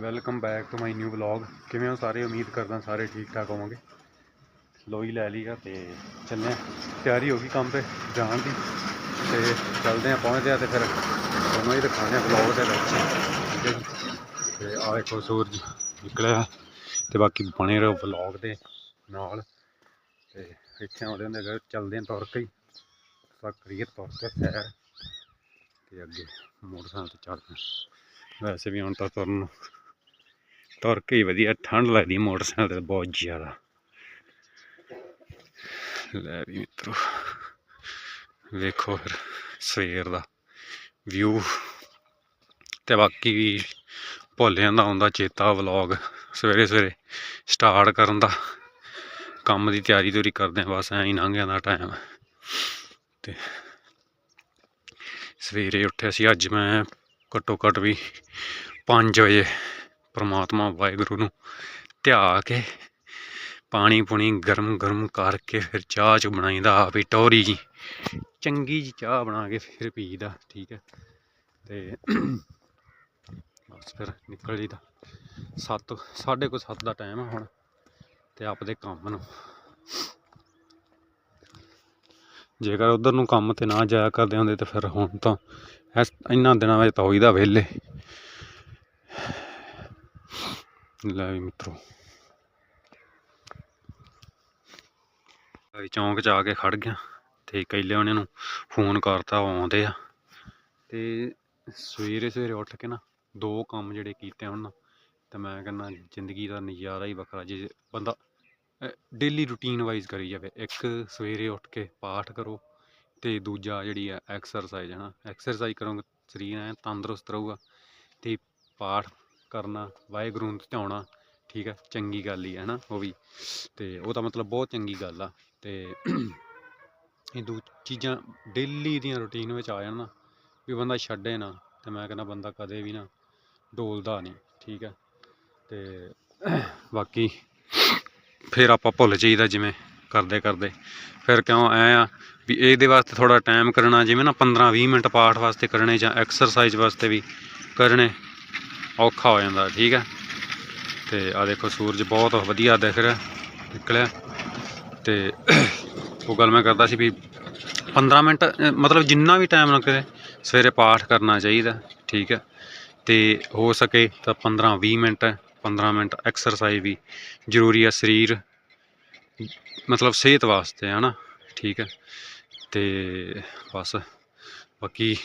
Welcome back to my new vlog ਕਿਵੇਂ ਹੋ ਸਾਰੇ? ਉਮੀਦ ਕਰਦਾ ਸਾਰੇ ਠੀਕ ਠਾਕ ਹੋਵੋਗੇ। ਲੋਈ ਲੈ ਲਈ ਆ ਤੇ ਚੱਲੇ ਤਿਆਰੀ ਹੋ ਗਈ ਕੰਮ ਤੇ ਜਾਣ ਦੀ। ਤੇ ਚੱਲਦੇ ਆ, ਪਹੁੰਚਦੇ ਆ ਤੇ ਫਿਰ ਤੁਹਾਨੂੰ ਹੀ ਦਿਖਾਉਂਦੇ ਆ ਵਲੌਗ ਦੇ ਵਿੱਚ। ਠੀਕ ਹੈ ਤੇ ਆ ਵੇਖੋ ਸੂਰਜ ਨਿਕਲਿਆ ਤੇ ਬਾਕੀ ਬਣੇ ਰਹੋ ਵਲੌਗ ਦੇ ਨਾਲ। ਤੇ ਇੱਥੇ ਆਉਂਦੇ ਹੁੰਦੇ ਅਗਰ ਚੱਲਦੇ ਆ ਤੁਰ ਕੇ ਹੀ। ਕਰੀਏ ਤੁਰ ਕੇ ਸੈਰ ਤੇ ਅੱਗੇ ਮੋਟਰਸਾਈਕਲ ਤੇ ਚੜ੍ਹਦੇ ਹਾਂ। ਵੈਸੇ ਵੀ ਹੁਣ ਤਾਂ ਤੁਰਨ ਤੁਰ ਕੇ ਵਧੀਆ, ਠੰਡ ਲੱਗਦੀ ਮੋਟਰਸਾਈਕਲ ਤੇ ਬਹੁਤ ਜ਼ਿਆਦਾ। ਲੈ ਵੀ ਮਿੱਤਰੋ, ਵੇਖੋ ਫਿਰ ਸਵੇਰ ਦਾ ਵਿਊ ਤੇ ਬਾਕੀ ਵੀ ਭੋਲਿਆਂ ਦਾ ਆਉਂਦਾ ਚੇਤਾ ਵਲੌਗ ਸਵੇਰੇ ਸਵੇਰੇ ਸਟਾਰਟ ਕਰਨ ਦਾ। ਕੰਮ ਦੀ ਤਿਆਰੀ ਤੁਰੀ ਕਰਦੇ ਆ, ਬਸ ਐਂ ਹੀ ਲੰਘ ਜਾਂਦਾ ਟਾਈਮ ਤੇ ਸਵੇਰੇ ਉੱਠਿਆ ਸੀ, ਅੱਜ ਮੈਂ ਘੱਟੋ ਘੱਟ ਵੀ 5 ਵਜੇ ਪ੍ਰਮਾਤਮਾ ਵਾਹਿਗੁਰੂ ਨੂੰ ਧਿਆ ਕੇ ਪਾਣੀ ਪੁਣੀ ਗਰਮ ਗਰਮ ਕਰਕੇ ਫਿਰ ਚਾਹ ਚ ਬਣਾਈਦਾ, ਆਪ ਹੀ ਟੋਰੀ ਜੀ। ਚੰਗੀ ਜੀ ਚਾਹ ਬਣਾ ਕੇ ਫਿਰ ਪੀਦਾ ਠੀਕ ਹੈ। ਤੇ ਬਸ ਫਿਰ ਨਿਕਲ ਜੀਦਾ 7 ਸਾਢੇ ਕੁ 7 ਦਾ ਟਾਈਮ ਆ ਹੁਣ ਤੇ ਆਪਦੇ ਕੰਮ ਨੂੰ। ਜੇਕਰ ਉਧਰ ਨੂੰ ਕੰਮ ਤੇ ਨਾ ਜਾਇਆ ਕਰਦੇ ਹੁੰਦੇ ਤੇ ਫਿਰ ਹੁਣ ਤਾਂ ਇਸ ਇੰਨਾ ਦਿਨਾਂ ਵਿੱਚ ਤਾਂ ਹੋਈਦਾ ਵਿਹਲੇ। ਲੈ ਵੀ ਮਿੱਤਰੋ। ਅਸੀਂ ਚੌਂਕ 'ਚ ਆ ਕੇ ਖੜ ਗਿਆ ਤੇ ਕੈਲੇ ਉਹਨਾਂ ਨੂੰ ਫੋਨ ਕਰਤਾ, ਉਹ ਆਉਂਦੇ ਆ। ਤੇ ਸਵੇਰੇ ਸਵੇਰੇ ਉੱਠ ਕੇ ਨਾ ਦੋ ਕੰਮ ਜਿਹੜੇ ਕੀਤੇ ਹੁਣ ਨਾ ਤੇ ਮੈਂ ਕਹਿੰਦਾ ਜ਼ਿੰਦਗੀ ਦਾ ਨਜ਼ਾਰਾ ਹੀ ਵੱਖਰਾ, ਜੇ ਬੰਦਾ ਡੇਲੀ ਰੂਟੀਨ ਵਾਈਜ਼ ਕਰੀ ਜਾਵੇ। ਇੱਕ ਸਵੇਰੇ ਉੱਠ ਕੇ ਪਾਠ ਕਰੋ ਤੇ ਦੂਜਾ ਜਿਹੜੀ ਹੈ ਐਕਸਰਸਾਈਜ਼ ਹੈ ਨਾ ਐਕਸਰਸਾਈਜ਼ ਕਰੋਗੇ, ਸਰੀਰ ਐ ਤੰਦਰੁਸਤ ਰਹੂਗਾ ਤੇ ਪਾਠ ਕਰਨਾ, ਵਾਹਿਗੁਰੂ ਨੂੰ ਧਿਆਉਣਾ, ਠੀਕ ਹੈ ਚੰਗੀ ਗੱਲ ਹੀ ਹੈ ਨਾ ਉਹ ਵੀ। ਤੇ ਉਹ ਤਾਂ ਮਤਲਬ ਬਹੁਤ ਚੰਗੀ ਗੱਲ ਆ। ਤੇ ਇਹ ਦੋ ਚੀਜ਼ਾਂ ਡੇਲੀ ਦੀਆਂ ਰੂਟੀਨ ਵਿੱਚ ਆ ਜਾਣ ਨਾ, ਵੀ ਬੰਦਾ ਛੱਡੇ ਨਾ, ਤੇ ਮੈਂ ਕਹਿੰਦਾ ਬੰਦਾ ਕਦੇ ਵੀ ਨਾ ਡੋਲਦਾ ਨਹੀਂ, ਠੀਕ ਹੈ ਤੇ ਬਾਕੀ ਫਿਰ ਆਪਾਂ ਭੁੱਲ ਜਾਈਦਾ ਜਿਵੇਂ ਕਰਦੇ ਕਰਦੇ। ਫਿਰ ਕਿਉਂ ਐ ਆ ਵੀ ਇਹਦੇ ਵਾਸਤੇ ਥੋੜਾ ਟਾਈਮ ਕਰਨਾ ਜਿਵੇਂ ਨਾ 15 20 ਮਿੰਟ ਪਾਠ ਵਾਸਤੇ ਕਰਨੇ ਜਾਂ ਐਕਸਰਸਾਈਜ਼ ਵਾਸਤੇ ਵੀ ਕਰਨੇ। ਔਖਾ ਹੋ ਜਾਂਦਾ, ਠੀਕ ਹੈ। ਤੇ ਆ ਦੇਖੋ, ਸੂਰਜ ਬਹੁਤ ਵਧੀਆ ਦਿਖ ਰਿਹਾ, ਨਿਕਲਿਆ। ਤੇ ਉਹ ਗੱਲ ਮੈਂ ਕਰਦਾ ਸੀ ਵੀ 15 ਮਿੰਟ, ਮਤਲਬ ਜਿੰਨਾ ਵੀ ਟਾਈਮ ਲੱਗੇ ਸਵੇਰੇ ਪਾਠ ਕਰਨਾ ਚਾਹੀਦਾ, ਠੀਕ ਹੈ। ਤੇ ਹੋ ਸਕੇ ਤਾਂ 15 20 ਮਿੰਟ 15 ਮਿੰਟ ਐਕਸਰਸਾਈਜ਼ ਵੀ ਜ਼ਰੂਰੀ ਆ ਸਰੀਰ, ਮਤਲਬ ਸਿਹਤ ਵਾਸਤੇ, ਹੈ ਨਾ, ਠੀਕ ਹੈ। ਤੇ ਬਸ, ਬਾਕੀ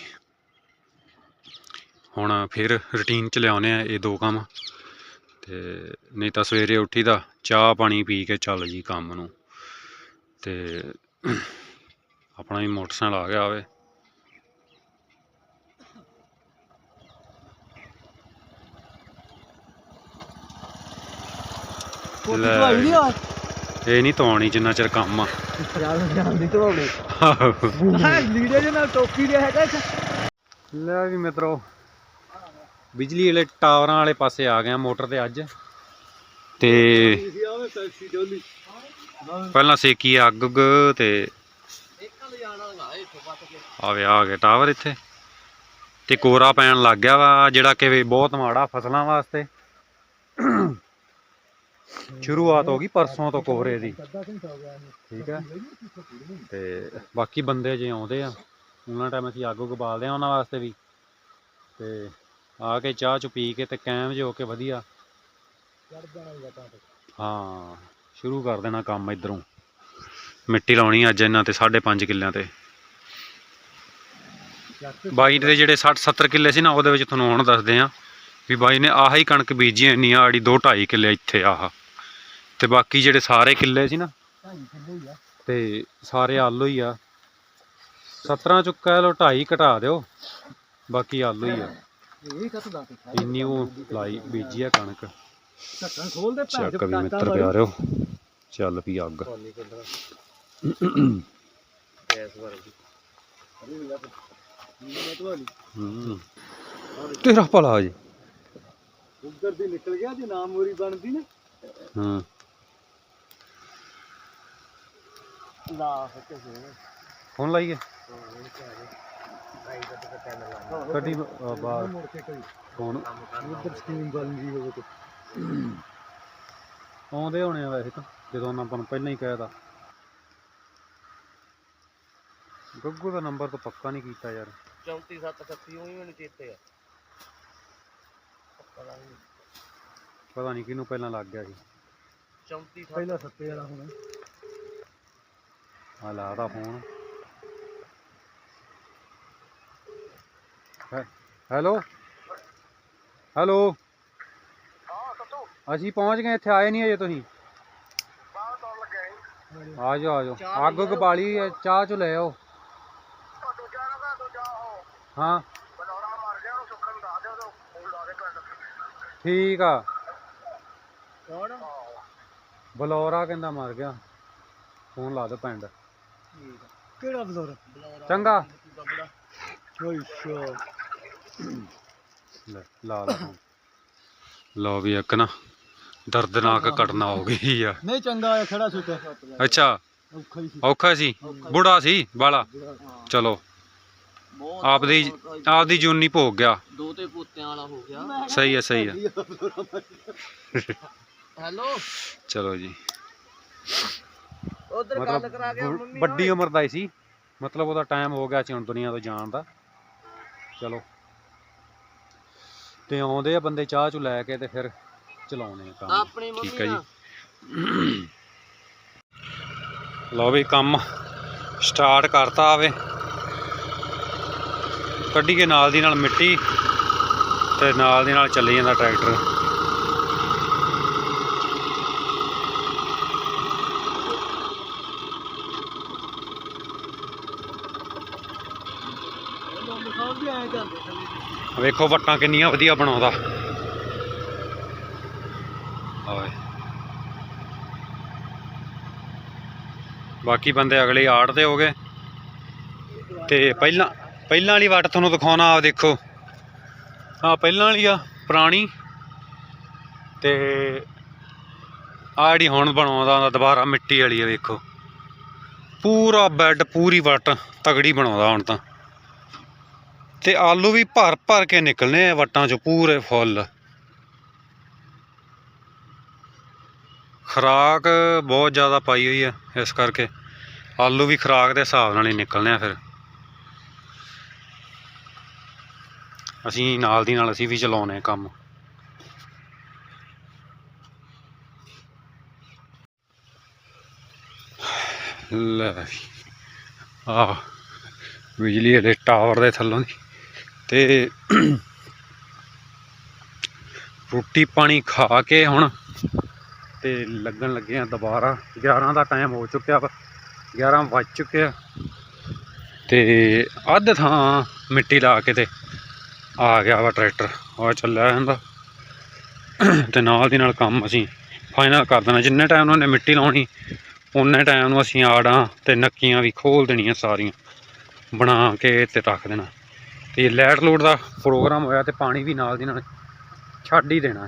ਹੁਣ ਫਿਰ ਰੁਟੀਨ ਚ ਲਿਆਉਨੇ ਆ ਇਹ ਦੋ ਕੰਮ। ਤੇ ਨਹੀਂ ਤਾਂ ਸਵੇਰੇ ਉੱਠੀ ਦਾ ਚਾਹ ਪਾਣੀ ਪੀ ਕੇ ਚੱਲ ਜੀ ਕੰਮ ਨੂੰ। ਤੇ ਆਪਣਾ ਹੀ ਮੋਟਰਸਾਈਕਲ ਆ ਗਿਆ ਹੋਵੇ ਕੋਟੀ ਲੈ। ਧਵਾਈ ਨਹੀਂ ਆ? ਇਹ ਨਹੀਂ ਧੋਣੀ ਜਿੰਨਾ ਚਿਰ ਕੰਮ ਆ। ਯਾਰ ਜਾਂਦੀ ਧਵਾਉਣੀ। ਹਾਂ ਲੀੜੇ ਦੇ ਨਾਲ ਟੋਪੀ ਦੇ ਹੈਗਾ ਇੱਥੇ। ਲੈ ਵੀ ਮਿੱਤਰੋ ਬਿਜਲੀ ਵਾਲੇ ਟਾਵਰਾਂ ਵਾਲੇ ਪਾਸੇ ਆ ਗਿਆ ਮੋਟਰ ਤੇ ਅੱਜ। ਤੇ ਪਹਿਲਾਂ ਸੇਕੀ ਅੱਗ ਉੱਗ ਤੇ ਆਵੇ, ਆ ਗਏ ਟਾਵਰ ਇੱਥੇ। ਤੇ ਕੋਰਾ ਪੈਣ ਲੱਗ ਗਿਆ ਵਾ, ਜਿਹੜਾ ਕਿ ਬਹੁਤ ਮਾੜਾ ਫਸਲਾਂ ਵਾਸਤੇ। ਸ਼ੁਰੂਆਤ ਹੋ ਗਈ ਪਰਸੋਂ ਤੋਂ ਕੋਹਰੇ ਦੀ। ਠੀਕ ਹੈ। ਤੇ ਬਾਕੀ ਬੰਦੇ ਜੇ ਆਉਂਦੇ ਆ, ਉਹਨਾਂ ਟਾਈਮ ਅਸੀਂ ਅੱਗ ਉੱਗ ਬਾਲਦੇ ਆ ਉਹਨਾਂ ਵਾਸਤੇ ਵੀ। ਤੇ ਆ ਕੇ ਚਾਹ ਚੁ ਪੀ ਕੇ ਤੇ ਕੈਮ ਜੇ ਕੇ ਵਧੀਆ। ਚੜ ਜਾਣਾ ਹੀ ਤਾਂ ਤੇ। ਹਾਂ ਸ਼ੁਰੂ ਕਰ ਦੇਣਾ ਕੰਮ ਇਧਰੋਂ। ਮਿੱਟੀ ਲਾਉਣੀ ਅੱਜ ਇਹਨਾਂ ਤੇ 5.5 ਕਿੱਲਿਆਂ ਤੇ। ਬਾਈ ਦੇ ਜਿਹੜੇ 60 70 ਕਿੱਲੇ ਸੀ ਨਾ ਉਹਦੇ ਵਿੱਚ ਤੁਹਾਨੂੰ ਹੁਣ ਦੱਸਦੇ ਆ ਵੀ ਬਾਈ ਨੇ ਆਹ ਹੀ ਕਣਕ ਬੀਜੀ ਇੰਨੀ ਆੜੀ 2 2.5 ਕਿੱਲੇ ਇੱਥੇ ਆਹ। ਤੇ ਬਾਕੀ ਜਿਹੜੇ ਸਾਰੇ ਕਿੱਲੇ ਸੀ ਨਾ ਤੇ ਸਾਰੇ ਆਲੂ ਹੀ ਆ। 17 ਚੁੱਕ ਲੋ 2.5 ਘਟਾ ਦਿਓ ਬਾਕੀ ਆਲੂ ਹੀ ਆ। ਇਹ ਕੱਟ ਦਾ ਤੇ ਇੰਨੀ ਉਹ ਲਾਈ ਬੀਜੀ ਆ ਕਣਕ। ਢੱਕਣ ਖੋਲ ਦੇ ਭੈਣ ਚੱਕ ਵੀ ਮਿੱਤਰ ਪਿਆਰਿਓ ਚੱਲ ਪਈ ਅੱਗ। ਗੈਸ ਵਰਗੀ। ਅਰੇ ਵੀ ਲੱਗ ਇਹ ਧਵਾਲੀ ਹੂੰ। ਤੇਰਾ ਭਲਾ ਜੀ। ਉੱਧਰ ਦੀ ਨਿਕਲ ਗਿਆ ਜੇ ਨਾ ਮੋਰੀ ਬਣਦੀ ਨਾ। ਹਾਂ। ਲਾ ਫੱਕੇ ਫੋਨ ਲਾਈਏ ਅਹ, ਬਾਹਰ। ਮੁੜ ਕੇ ਕੋਈ ਫੋਨ ਉਧਰ ਸਕੀਮ ਬਣ ਗਈ ਹੋਵੇ ਤੇ। ਆਉਂਦੇ ਹੋਣੇ ਆ ਵੈਸੇ ਤਾਂ ਜਦੋਂ ਉਹਨਾਂ ਆਪਾਂ ਨੂੰ ਪਹਿਲਾਂ ਹੀ ਕਹਿਤਾ। ਗੱਗੂ ਦਾ ਨੰਬਰ ਤਾਂ ਪੱਕਾ ਨਹੀਂ ਕੀਤਾ ਯਾਰ। 34738 ਉਹੀ ਮੈਨੂੰ ਚੇਤੇ ਆ। ਪਤਾ ਨਹੀਂ। ਪਤਾ ਨਹੀਂ ਕਿਹਨੂੰ ਪਹਿਲਾਂ ਲੱਗ ਗਿਆ ਸੀ। 34 ਪਹਿਲਾਂ ਸੱਤੇ ਵਾਲਾ ਹੁਣ। ਆ ਲਾਦਾ ਫੋਨ ਹੈਲੋ? ਹੈਲੋ? ਅਸੀਂ ਪਹੁੰਚ ਗਏ ਇੱਥੇ ਆਏ ਨਹੀਂ ਅਜੇ ਤੁਸੀਂ। ਆ ਜਾਓ ਆ ਜਾਓ। ਅੱਗ ਉੱਗ ਬਾਲੀ ਹੈ, ਚਾਹ ਚ ਲੈ ਆਓ। ਹਾਂ। ਠੀਕ ਆ। ਕੌਣ ਬਲੌਰਾ ਕਹਿੰਦਾ ਮਰ ਗਿਆ। ਫੋਨ ਲਾ ਦੇ ਪਿੰਡ। ਕਿਹੜਾ ਬਜ਼ੁਰਗ ਚੰਗਾ। ਅੱਛਾ ਲੈ ਲਾ ਲਾ ਫੋਨ ਲਓ ਵੀ ਇੱਕ ਨਾ ਦਰਦਨਾਕ ਘਟਨਾ ਹੋ ਗਈ ਆ। ਨਹੀਂ ਚੰਗਾ ਆ ਖੜਾ ਸੁੱਤਾ ਅੱਛਾ ਔਖਾ ਹੀ ਸੀ। ਔਖਾ ਸੀ? ਬੁੜਾ ਸੀ ਬਾਲਾ ਚਲੋ। ਆਪਦੀ ਆਪਦੀ ਜੂਨੀ ਭੋਗ ਗਿਆ। ਦੋ ਤੇ ਪੋਤਿਆਂ ਵਾਲਾ ਹੋ ਗਿਆ। ਸਹੀ ਹੈ ਸਹੀ ਹੈ ਹੈਲੋ? ਚਲੋ ਜੀ। ਉਧਰ ਗੱਲ ਕਰਾ ਮਤਲਬ ਕੇ ਮੰਮੀ ਵੱਡੀ ਉਮਰ ਦਾ ਹੀ ਸੀ। ਮਤਲਬ ਉਹਦਾ ਟਾਈਮ ਹੋ ਗਿਆ ਸੀ ਹੁਣ ਦੁਨੀਆ ਤੋਂ ਜਾਣ ਦਾ। ਚਲੋ। ਤੇ ਆਉਂਦੇ ਆ ਬੰਦੇ ਚਾਹ ਚੂ ਲੈ ਕੇ ਤੇ ਫਿਰ ਚਲਾਉਣੇ ਆ ਕੰਮ। ਆਪਣੀ ਠੀਕ ਹੈ ਮੰਮੀ ਜੀ। ਲਓ ਵੀ ਕੰਮ ਸਟਾਰਟ ਕਰਤਾ ਆਵੇ। ਕੱਢੀਏ ਨਾਲ ਦੀ ਨਾਲ ਮਿੱਟੀ ਤੇ ਨਾਲ ਦੀ ਨਾਲ ਚੱਲੀ ਜਾਂਦਾ ਟਰੈਕਟਰ ਸਾਹਿਬ ਵੀ ਆਏ ਜਾਂਦੇ ਥੱਲੇ ਵੇਖੋ ਵੱਟਾਂ ਕਿੰਨੀਆਂ ਵਧੀਆ ਬਣਾਉਂਦਾ। ਓਏ ਬਾਕੀ ਬੰਦੇ ਅਗਲੇ ਆੜ 'ਤੇ ਹੋ ਗਏ। ਤੇ ਪਹਿਲਾਂ ਪਹਿਲਾਂ ਵਾਲੀ ਵੱਟ ਤੁਹਾਨੂੰ ਦਿਖਾਉਣਾ ਆ ਦੇਖੋ। ਆ ਪਹਿਲਾਂ ਵਾਲੀ ਆ, ਪੁਰਾਣੀ। ਤੇ ਆ ਜਿਹੜੀ ਹੁਣ ਬਣਾਉਂਦਾ ਉਹਦਾ ਦੁਬਾਰਾ ਮਿੱਟੀ ਵਾਲੀ ਆ, ਵੇਖੋ। ਪੂਰਾ ਬੈੱਡ, ਪੂਰੀ ਵੱਟ ਤਗੜੀ ਬਣਾਉਂਦਾ ਹੁਣ ਤਾਂ। ਤੇ ਆਲੂ ਵੀ ਭਰ ਭਰ ਕੇ ਨਿਕਲਨੇ ਆ ਵੱਟਾਂ ਚੋਂ ਪੂਰੇ ਫੁੱਲ। ਖਰਾਕ ਬਹੁਤ ਜ਼ਿਆਦਾ ਪਾਈ ਹੋਈ ਆ ਇਸ ਕਰਕੇ। ਆਲੂ ਵੀ ਖਰਾਕ ਦੇ ਹਿਸਾਬ ਨਾਲ ਹੀ ਨਿਕਲਨੇ ਆ ਫਿਰ। ਅਸੀਂ ਨਾਲ ਦੀ ਨਾਲ ਅਸੀਂ ਵੀ ਚਲਾਉਨੇ ਆ ਕੰਮ। ਲੈ ਵੀ। ਆ ਬਿਜਲੀ ਦੇ ਟਾਵਰ ਦੇ ਥੱਲੋਂ ਦੀ ਤੇ ਰੋਟੀ ਪਾਣੀ ਖਾ ਕੇ ਹੁਣ ਤੇ ਲੱਗਣ ਲੱਗੇ ਆ ਦੁਬਾਰਾ। 11 ਦਾ ਟਾਈਮ ਹੋ ਚੁੱਕਿਆ ਵਾ। 11 ਵੱਜ ਚੁੱਕਿਆ ਆ। ਤੇ ਅੱਧ ਥਾਂ ਮਿੱਟੀ ਲਾ ਕੇ ਤੇ ਆ ਗਿਆ ਵਾ ਟਰੈਕਟਰ। ਆ ਚੱਲਿਆ ਜਾਂਦਾ ਤੇ ਨਾਲ ਦੀ ਨਾਲ ਕੰਮ ਅਸੀਂ ਫਾਈਨਲ ਕਰ ਦੇਣਾ। ਜਿੰਨੇ ਟਾਈਮ ਉਹਨੇ ਮਿੱਟੀ ਲਾਉਣੀ ਉਨੇ ਟਾਈਮ ਨੂੰ ਅਸੀਂ ਆੜਾਂ ਤੇ ਨੱਕੀਆਂ ਵੀ ਖੋਲ ਦੇਣੀਆਂ ਸਾਰੀਆਂ। ਬਣਾ ਕੇ ਤੇ ਰੱਖ ਦੇਣਾ। ਤੇ ਲੈਟ ਲੋਡ ਦਾ ਪ੍ਰੋਗਰਾਮ ਹੋਇਆ ਤੇ ਪਾਣੀ ਵੀ ਨਾਲ ਦੀ ਨਾਲ ਛੱਡ ਹੀ ਦੇਣਾ।